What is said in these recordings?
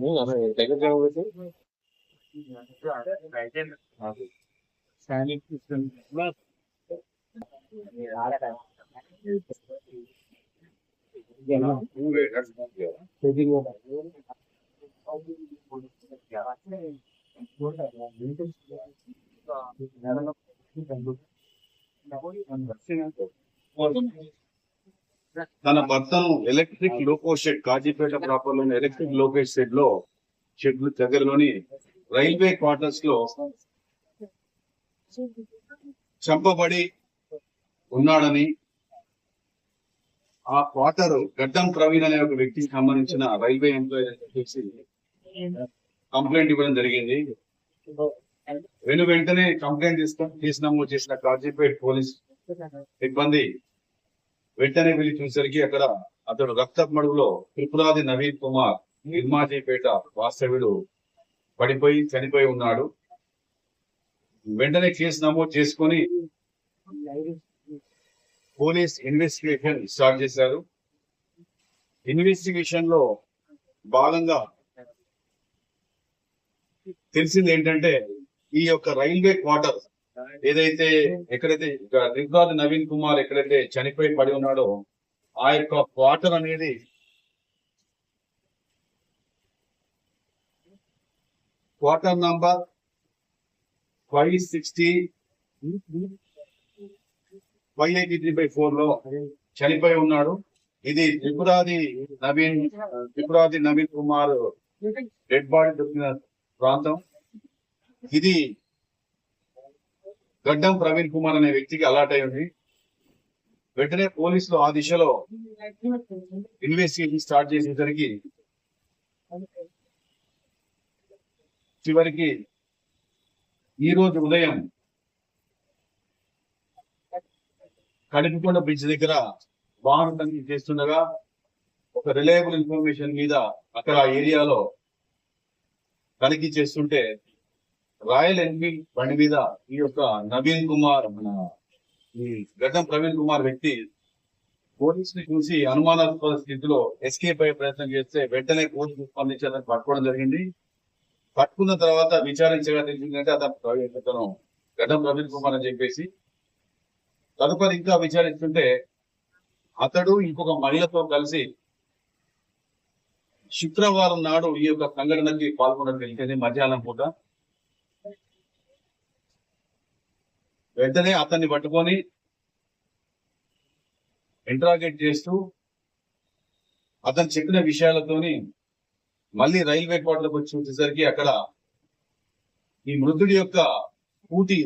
muốn là phải chạy cái rau chứ Sen తన భర్తను electric loco shed Kazipet ప్రాపర్లోని electric loco షెడ్లో shed దగ్గరలోని రైల్వే క్వార్టర్స్లో చంపబడి ఉన్నాడని ఆ క్వార్టర్ గడ్డం ప్రవీణ్ అనే ఒక వ్యక్తికి సంబంధించిన రైల్వే ఎంప్లాయీ చెప్పేసి కంప్లైంట్ ఇవ్వడం జరిగింది. వెను వెంటనే కంప్లైంట్ తీసుకొని కేసు నమోదు చేసిన కాజీపేట్ పోలీస్ సిబ్బంది వెంటనే వెళ్ళి చూసరికి అక్కడ అతడు రక్త మడుగులో త్రిపురాది నవీన్ కుమార్ నిర్మాజీపేట వాస్తవ్యుడు పడిపోయి చనిపోయి ఉన్నాడు. వెంటనే కేసు నమోదు చేసుకొని పోలీస్ ఇన్వెస్టిగేషన్ స్టార్ట్ చేశారు. ఇన్వెస్టిగేషన్లో భాగంగా తెలిసింది ఏంటంటే ఈ యొక్క రైల్వే క్వార్టర్ ఏదైతే ఎక్కడైతే రిగ్రాద్ నవీన్ కుమార్ ఎక్కడైతే చనిపోయి పడి ఉన్నాడో ఆ యొక్క క్వార్టర్ అనేది quarter number five sixty five eighty three by ఫోర్లో చనిపోయి ఉన్నాడు. ఇది త్రిపురాది నవీన్ త్రిపురాది నవీన్ కుమార్ డెడ్ బాడీ దొరికిన ప్రాంతం. ఇది గడ్డం ప్రవీణ్ కుమార్ అనే వ్యక్తికి అలాట్ అయి ఉంది. వెంటనే పోలీసులు ఆ దిశలో ఇన్వెస్టిగేషన్ స్టార్ట్ చేసేసరికి చివరికి ఈ రోజు ఉదయం కడుపుకొండ బ్రిడ్జ్ దగ్గర వాహనం తనిఖీ చేస్తుండగా ఒక రిలయబుల్ ఇన్ఫర్మేషన్ మీద అక్కడ ఏరియాలో తనిఖీ చేస్తుంటే రాయల్ ఎన్ఫీల్డ్ బండి మీద ఈ యొక్క నవీన్ కుమార్ మన ఈ గడ్డం ప్రవీణ్ కుమార్ వ్యక్తి పోలీసుని చూసి అనుమానాస్పద స్థితిలో ఎస్కేప్ అయ్యే ప్రయత్నం చేస్తే వెంటనే పోలీసులు స్పందించాలని పట్టుకోవడం జరిగింది. పట్టుకున్న తర్వాత విచారించగా తెలిసిందంటే ప్రవీణ్ అతను గడ్డం ప్రవీణ్ కుమార్ అని చెప్పేసి తదుపరి ఇంకా విచారిస్తుంటే అతడు ఇంకొక మహిళతో కలిసి శుక్రవారం నాడు ఈ యొక్క సంఘటనకి పాల్గొనడం వెళ్తేనే మధ్యాహ్నం పూట వెంటనే అతన్ని పట్టుకొని ఇంట్రాగేట్ చేస్తూ అతను చెప్పిన విషయాలతోని మళ్ళీ రైల్వే క్వార్టర్కి వచ్చి వచ్చేసరికి అక్కడ ఈ మృతుడి యొక్క పూటి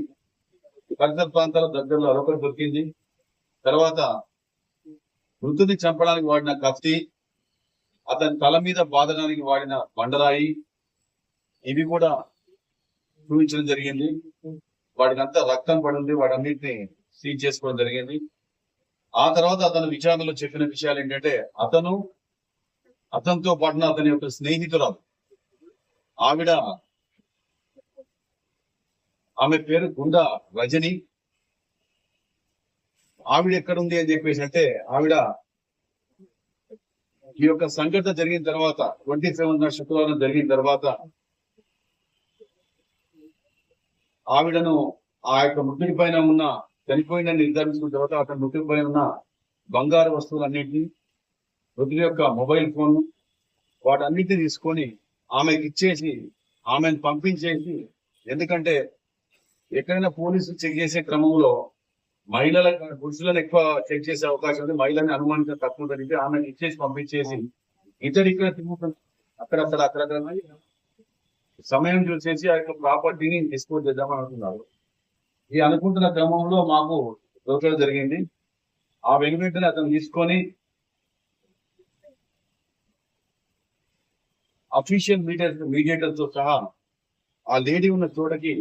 పరిసర ప్రాంతాల దగ్గరలో అరొకటి దొరికింది. తర్వాత మృతుని చంపడానికి వాడిన కత్తి అతని తల మీద బాధడానికి వాడిన బండరాయి ఇవి కూడా చూపించడం జరిగింది. వాడికి అంతా రక్తం పడింది. వాడన్నిటిని సీజ్ చేసుకోవడం జరిగింది. ఆ తర్వాత అతను విచారణలో చెప్పిన విషయాలు ఏంటంటే అతను అతనితో పాటున అతని యొక్క స్నేహితురాలు ఆవిడ ఆమె పేరు గుండా రజని. ఆవిడ ఎక్కడుంది అని చెప్పేసి అంటే ఆవిడ ఈ యొక్క సంఘటన జరిగిన తర్వాత ట్వంటీ సెవెన్ శుక్రవారం జరిగిన తర్వాత ఆవిడను ఆ యొక్క మృతుడి పైన ఉన్న చనిపోయిందని నిర్ధారించుకున్న తర్వాత అతని మృతుడి పైన ఉన్న బంగారు వస్తువులన్నింటినీ మృతుడి యొక్క మొబైల్ ఫోన్ వాటన్నిటిని తీసుకొని ఆమెకి ఇచ్చేసి ఆమెను పంపించేసి ఎందుకంటే ఎక్కడైనా పోలీసులు చెక్ చేసే క్రమంలో మహిళల పురుషులను ఎక్కువ చెక్ చేసే అవకాశం ఉంది. మహిళని అనుమానించడం తక్కువ జరిగితే ఆమెను ఇచ్చేసి పంపించేసి ఇతడు ఇక్కడ తిరుగుతుంది అక్కడక్కడ అక్కడక్కడ సమయం చూసేసి ఆ యొక్క ప్రాపర్టీని డిస్పోజ్ చేద్దామని అనుకున్నారు. ఈ అనుకుంటున్న క్రమంలో మాకు దొరకడం జరిగింది. ఆ వెనువెంటనే అతను తీసుకొని అఫీషియల్ మీడియా మీడియేటర్తో సహా ఆ లేడీ ఉన్న చోటకి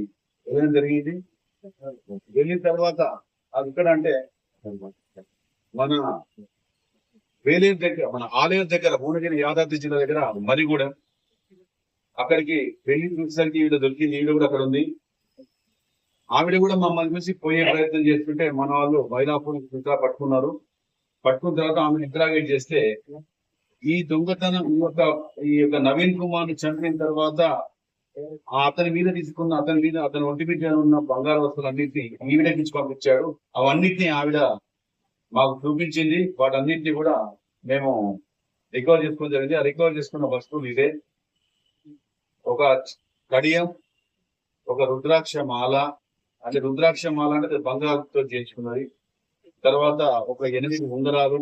వెళ్ళడం జరిగింది? వెళ్ళిన తర్వాత అది ఇక్కడ అంటే మన వేలేరు దగ్గర మన ఆలయం దగ్గర భువనగిరి యాదాద్రి జిల్లా దగ్గర మరిగూడెం. అక్కడికి వెళ్ళి చూసేసరికి ఈవిడ దొరికింది ఈవిడ కూడా అక్కడ ఉంది. ఆవిడ కూడా మమ్మల్ని చూసి పోయే ప్రయత్నం చేస్తుంటే మన వాళ్ళు మైలాపూర్ నిద్ర పట్టుకున్నారు. పట్టుకున్న తర్వాత ఆమె ఇంటరాగేట్ చేస్తే ఈ దొంగతనం ఈ యొక్క ఈ యొక్క నవీన్ కుమార్ని చంపిన తర్వాత అతని మీద తీసుకున్న అతని మీద అతని ఒంటి మీద ఉన్న బంగారు వస్తువులన్నింటినీ ఈవిడకించి పంపించాడు. అవన్నిటిని ఆవిడ మాకు చూపించింది. వాటన్నింటినీ కూడా మేము రికవర్ చేసుకోవడం జరిగింది. ఆ రికవర్ చేసుకున్న వస్తువులు ఇదే. ఒక కడియం ఒక రుద్రాక్ష మాల అంటే రుద్రాక్ష మాల అంటే బంగారుతో చేయించుకున్నది. తర్వాత ఒక ఎనిమిది ఉంగరాలు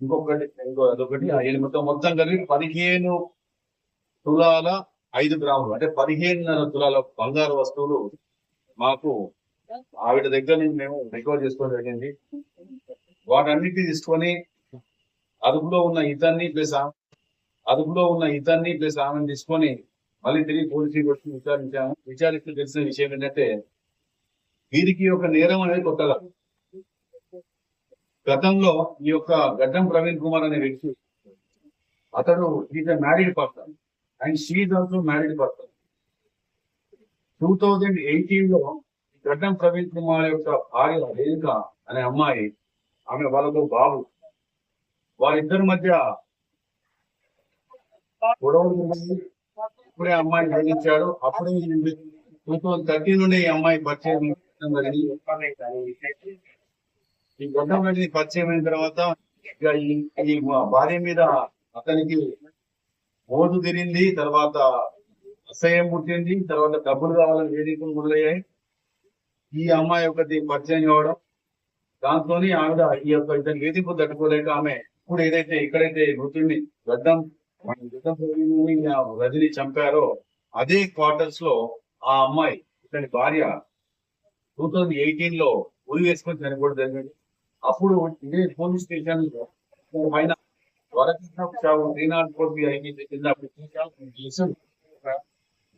ఇంకొకటి ఇంకో అదొకటి ఆ ఎనిమిది మొత్తం మొత్తం కలిపి పదిహేను తులాల ఐదు గ్రాములు అంటే పదిహేనున్నర తులాల బంగారు వస్తువులు మాకు ఆవిడ దగ్గర నుంచి మేము రికవర్ చేసుకోవడం జరిగింది. వాటన్నిటిని తీసుకొని అదుపులో ఉన్న ఇతన్ని ప్లస్ అదుపులో ఉన్న ఇతన్ని ప్లస్ ఆమెను తీసుకొని మళ్ళీ తిరిగి పోలీసులకు వచ్చి విచారించాము. విచారిస్తే తెలిసిన విషయం ఏంటంటే వీరికి ఒక నేరం అనేది కొత్తగా. గతంలో ఈ యొక్క గడ్డం ప్రవీణ్ కుమార్ అనే వ్యక్తి అతడు is married person and she also married person two thousand ఎయిటీన్లో గడ్డం ప్రవీణ్ కుమార్ యొక్క భార్య రేణుక అనే అమ్మాయి ఆమె వాళ్ళతో బాబు. వారిద్దరి మధ్య గొడవలు ఇప్పుడే అమ్మాయి గ్రహించాడు అప్పుడే టూ థౌజండ్ థర్టీన్ నుండి ఈ అమ్మాయి పరిచయం ఈ గొడ్డం పరిచయం అయిన తర్వాత ఈ భార్య మీద అతనికి మోదు తిరిగింది తర్వాత అసహ్యం పుట్టింది తర్వాత డబ్బులు కావాలని వేదికలు మొదలయ్యాయి. ఈ అమ్మాయి ఒకటి పరిచయం కావడం దాంతో ఆవిడ ఈ యొక్క ఇతని వేధింపు తట్టుకోలేక ఆమె ఇప్పుడు ఏదైతే ఇక్కడైతే మృతుడిని గడ్డం గడ్డం రజని చంపారో అదే క్వార్టర్స్లో ఆ అమ్మాయి ఇతని భార్య టూ థౌజండ్ ఎయిటీన్లో ఉరి వేసుకొని చనిపోవడం జరిగింది. అప్పుడు ఇదే పోలీస్ స్టేషన్ పైన వరకృష్ణ చావు three not four B IPC కింద application చేశారు.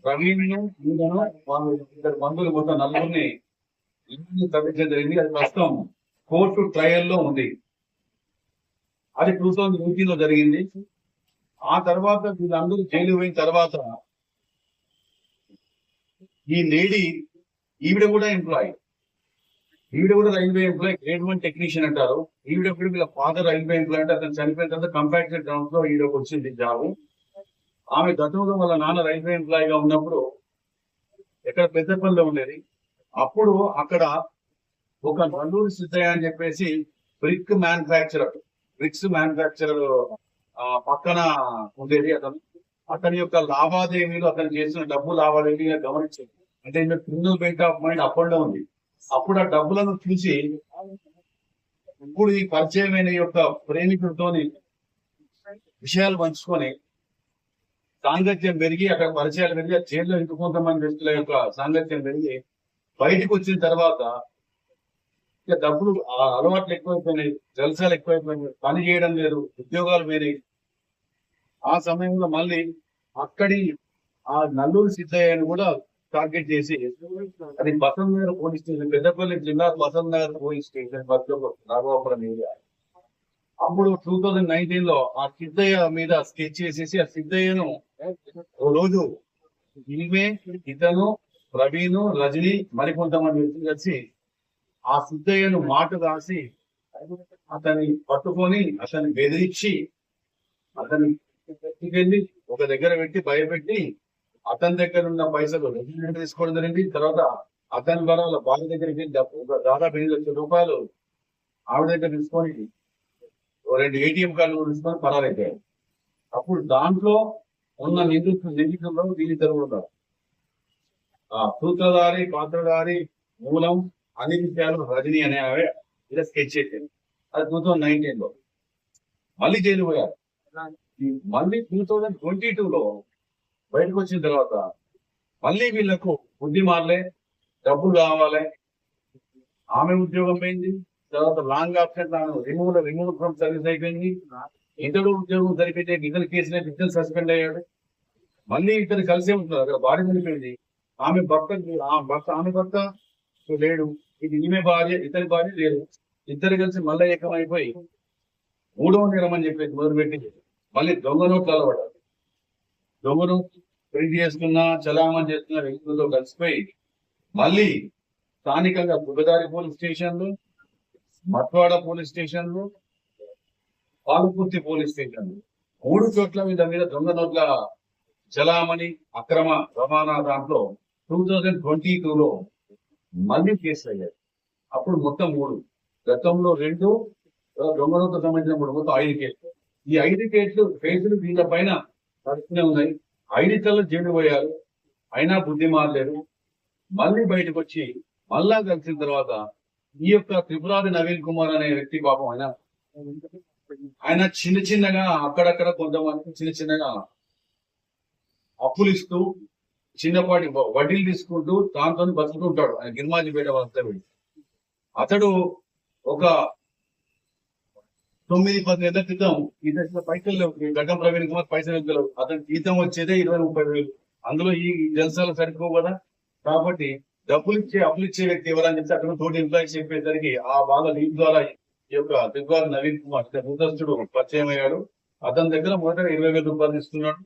ప్రవీణ్ను వాళ్ళు ఇద్దరు బంధువులు మొత్తం నలుగురిని ఇంటిని తప్పించడం జరిగింది. అది ప్రస్తుతం కోర్టు ట్రయల్లో ఉంది. అది టూ థౌజండ్ ఎయిటీన్లో జరిగింది. ఆ తర్వాత వీళ్ళందరూ జైలు పోయిన తర్వాత ఈ లేడీ ఈవిడ కూడా ఎంప్లాయీ ఈవిడ కూడా railway employee grade one technician అంటారు. ఈవిడ కూడా వీళ్ళ ఫాదర్ రైల్వే ఎంప్లాయ్ అంటే అతను చనిపోయిన తర్వాత కంపాక్టెడ్ గ్రౌండ్లో ఈవిడకు వచ్చింది జాబ్ ఆమె గతంలో వాళ్ళ నాన్న రైల్వే ఎంప్లాయ్గా ఉన్నప్పుడు ఎక్కడ పెద్దపల్లిలో ఉండేది. అప్పుడు అక్కడ ఒక నల్లూరు సిద్ధయ్య అని చెప్పేసి బ్రిక్ మ్యానుఫ్యాక్చరర్ బ్రిక్స్ మ్యానుఫ్యాక్చరర్ పక్కన ఉండేది అతను. అతని యొక్క లావాదేవీలు అతను చేసిన డబ్బు లావాదేవీలు గమనించింది అంటే criminal bent of mind up and ఉంది. అప్పుడు ఆ డబ్బులను చూసి ఇప్పుడు ఈ పరిచయమైన యొక్క ప్రేమికుడితోని విషయాలు పంచుకొని సాంగత్యం పెరిగి అక్కడ పరిచయాలు పెరిగి ఆ జైల్లో ఇంక కొంతమంది వ్యక్తుల యొక్క సాంగత్యం పెరిగి బయటకు వచ్చిన తర్వాత ఇక డబ్బులు ఆ అలవాట్లు ఎక్కువైపోయినాయి జలసాలు ఎక్కువైపోయినాయి పని చేయడం లేదు ఉద్యోగాలు వేరే ఆ సమయంలో మళ్ళీ అక్కడి ఆ నల్లూరు సిద్ధయ్యను కూడా టార్గెట్ చేసి. అది బసంత్ నగర్ పోలీస్ స్టేషన్ పెద్దపల్లి జిల్లా Basant Nagar police station Raghavapuram area. అప్పుడు టూ థౌజండ్ నైన్టీన్లో ఆ సిద్ధయ్య మీద స్కెచ్ చేసేసి ఆ సిద్ధయ్యను రోజు ఈమె ఇతను ప్రవీణ్ రజని మరికొంతమంది వ్యక్తులు కలిసి ఆ సిద్ధయ్యను మాట రాసి అతన్ని పట్టుకొని అతన్ని బెదిరించి అతన్ని ఎత్తుకెళ్ళి ఒక దగ్గర పెట్టి భయపెట్టి అతని దగ్గర ఉన్న పైసలు రెగ్యులేటర్ తీసుకోవడం జరిగింది. తర్వాత అతని ద్వారా వాళ్ళ భార్య దగ్గరికి దాదాపు ఎనిమిది లక్షల రూపాయలు ఆవిడ దగ్గర తీసుకొని రెండు ఏటీఎం కార్డులు తీసుకొని పరారైపోయారు అప్పుడు దాంట్లో ఉన్న నిందితులు నిందితుల్లో వీళ్ళిద్దరు ఉన్నారు. ఆ సూత్రధారి పాత్రధారి మూలం అన్ని విషయాలు రజని అనే ఆమె ఇలా స్కెచ్ చేసింది అది టూ థౌజండ్ నైన్టీన్లో మళ్ళీ జైలు పోయారు. మళ్ళీ టూ థౌజండ్ ట్వంటీ టూ లో బయటకు వచ్చిన తర్వాత మళ్ళీ వీళ్ళకు బుద్ధి మారలే డబ్బులు కావాలి. ఆమె ఉద్యోగం పోయింది తర్వాత long option remove remove from service అయిపోయింది. ఇతడు ఉద్యోగం సరిపోతే ఇతని కేసులో ఇతను సస్పెండ్ అయ్యాడు. మళ్ళీ ఇద్దరు కలిసే ఉంటున్నారు అక్కడ భార్య చనిపోయింది. ఆమె భర్త భర్త ఆమె భర్త లేడు. ఇది ఈమె భార్య ఇతని భార్య లేడు ఇద్దరు కలిసి మళ్ళీ ఏకమైపోయి మూడవ నేరం అని చెప్పేసి మొదలుపెట్టి మళ్ళీ దొంగ నోట్లు అలవాడు దొంగ నోట్లు ప్రింట్ చేసుకున్న చలామణి చేస్తున్న వ్యక్తులతో కలిసిపోయి మళ్ళీ స్థానికంగా బుగదారి పోలీస్ స్టేషన్లు మట్వాడ పోలీస్ స్టేషన్లు పాలకుర్తి పోలీస్ స్టేషన్లు మూడు చోట్ల మీద మీద దొంగ నోట్ల చలామణి అక్రమ రవాణా దాంట్లో టూ థౌజండ్ ట్వంటీ టూలో మళ్ళీ కేసులు అయ్యాయి. అప్పుడు మొత్తం మూడు. గతంలో రెండు తర్వాత దొంగ సంబంధించిన మూడు మొత్తం ఐదు కేసులు. ఈ ఐదు కేసులు కేసులు దీని పైన ప్రశ్నే ఉన్నాయి. ఐదు కళ్ళు జైలు పోయారు అయినా బుద్ధి మారలేరు మళ్ళీ బయటకు వచ్చి మళ్ళా కలిసిన తర్వాత ఈ యొక్క త్రిపురాది నవీన్ కుమార్ అనే వ్యక్తి పాపం ఆయన ఆయన చిన్న చిన్నగా అక్కడక్కడ కొంతమంది చిన్న చిన్నగా అప్పులు ఇస్తూ చిన్నపాటి వడ్డీలు తీసుకుంటూ దాంతో బతుకుతూ ఉంటాడు. ఆయన గిరిమాజిపేట వస్తే అతడు ఒక తొమ్మిది పది నెలల క్రితం ఈ దశలో పైసలు లేవు. ఈ గడ్డం ప్రవీణ్ కుమార్ పైసలు లేవు అతని జీతం వచ్చేదే ఇరవై ముప్పై వేలు. అందులో ఈ జలసాలు సరిపోవు కదా? కాబట్టి డబ్బులు ఇచ్చే అప్పులు ఇచ్చే వ్యక్తి ఎవరని చెప్పి అక్కడ తోటి ఎంప్లాయీస్ చెప్పేసరికి ఆ బాగా లీడ్ ద్వారా ఈ యొక్క దిగ్వార్ నవీన్ కుమార్ భూతస్తుడు పరిచయం అయ్యాడు. అతని దగ్గర మొదట ఇరవై వేల రూపాయలు ఇస్తున్నాడు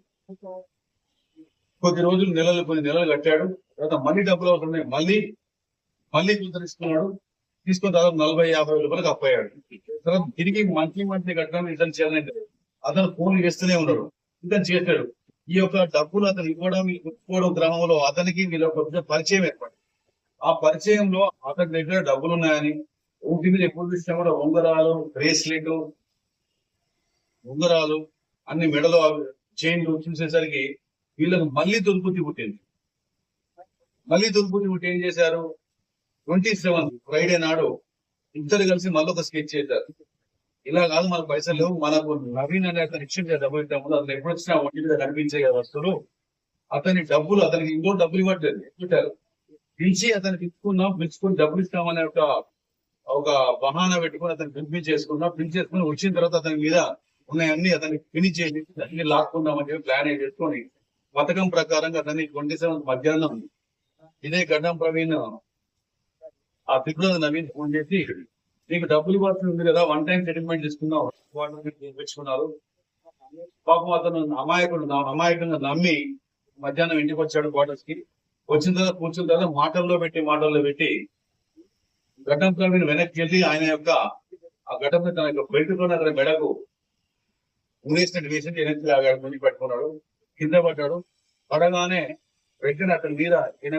కొద్ది రోజులు నెలలు కొన్ని నెలలు కట్టాడు. తర్వాత మళ్ళీ డబ్బులు అవసరం మళ్ళీ మళ్ళీ కొంత తీసుకున్నాడు తీసుకున్న నలభై యాభై రూపాయలకు అప్పయ్యాడు. తర్వాత తిరిగి మంత్లీ మంత్లీ కట్టడం ఇతను చేయాలంటే అతను ఫోన్లు చేస్తూనే ఉన్నాడు. ఇతను చేశాడు. ఈ యొక్క డబ్బులు అతను ఇవ్వడం ఇవ్వడం క్రమంలో అతనికి వీళ్ళ పరిచయం ఏర్పడింది. ఆ పరిచయంలో అతని దగ్గర డబ్బులు ఉన్నాయని ఊటి మీద ఎప్పుడు చూసినా కూడా ఉంగరాలు బ్రేస్లెట్ ఉంగరాలు అన్ని మెడలో చైన్లు చూసేసరికి వీళ్ళకు మళ్ళీ దుర్బుద్ధి పుట్టింది. మళ్ళీ దుర్బుద్ధి పుట్టి ఏం చేశారు? ట్వంటీ సెవెన్ ఫ్రైడే నాడు ఇద్దరు కలిసి మళ్ళీ ఒక స్కెచ్ చేశారు. ఇలా కాదు మనకు పైసలు లేవు. మనకు నవీన్ అనే అతను ఇచ్చింది డబ్బులు ఇద్దాము అతను ఎప్పుడు వచ్చినా ఒంటి మీద కనిపించే కదా వస్తువులు. అతని డబ్బులు అతనికి ఇంకో డబ్బులు ఇవ్వట్లేదు. పెట్టారు పిలిచి అతను పిచ్చుకున్నాం పిలుచుకుని డబ్బులు ఇస్తామనే ఒక ఒక బహానా పెట్టుకుని అతను పిలిపించేసుకున్నాం పిలిచేసుకుని వచ్చిన తర్వాత అతని మీద ఉన్నాయన్నీ అతన్ని ఫినిష్ చేసి అన్ని లాక్కుందామని చెప్పి ప్లాన్ చేసుకొని పథకం ప్రకారంగా అతన్ని ట్వంటీ సెవెంత్ మధ్యాహ్నం ఇదే గడ్డం ప్రవీణ్ ఆ త్రిపుర నవీన్ ఫోన్ చేసి నీకు డబ్బులు ఇవ్వాల్సి ఉంది కదా వన్ టైం సెటిల్మెంట్ తీసుకున్నావు. తెచ్చుకున్నారు పాపం అతను అమాయకుడు అమాయకంగా నమ్మి మధ్యాహ్నం ఇంటికి వచ్చాడు క్వార్టర్స్కి. వచ్చిన తర్వాత కూర్చున్న తర్వాత మాటల్లో పెట్టి మాటల్లో పెట్టి ఘటం ప్రవీణ్ వెనక్కి వెళ్ళి ఆయన యొక్క ఆ ఘటం తన యొక్క బెల్ట్ అతని మెడకు ఉరేసినట్టు వేసి వెనక్కి లాగాడు ముందు పెట్టుకున్నాడు. కింద పడ్డాడు. పడగానే వెంటనే అతని మీద ఈయన